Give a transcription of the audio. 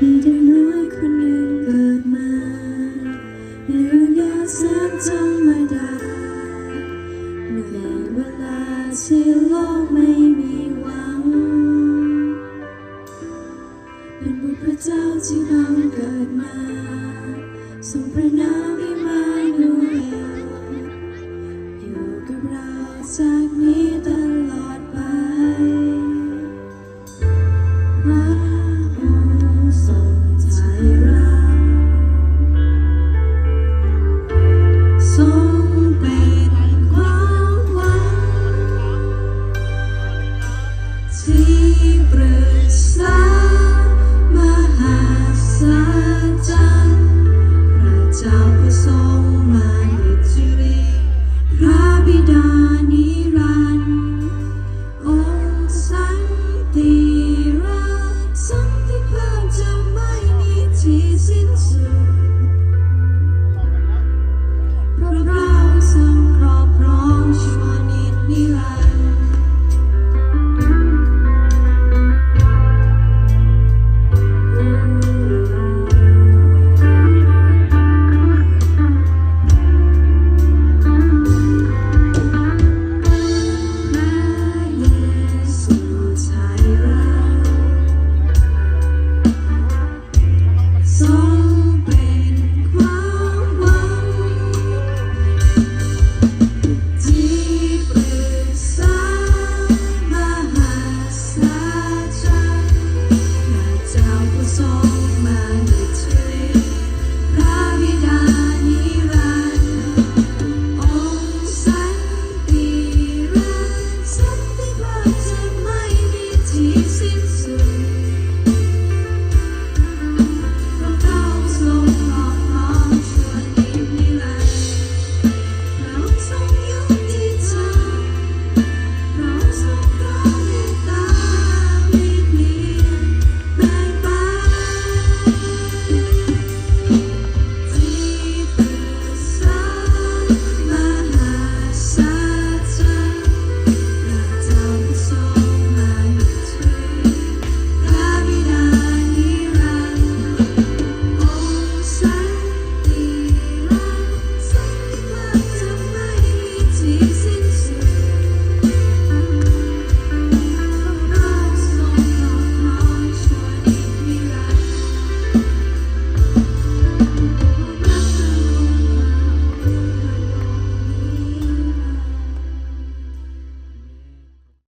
มีเด็น้อยคนหนึ่งเกิดมาเรื่ยาแสนธรรมดาในเวลาที่โลกไม่มีหวัง เป็นบุตรพระเจ้าที่บังเกิดมาทรพระนามอิมานูเอลอยู่กับเราจากนี้ตลอดไป breath. Son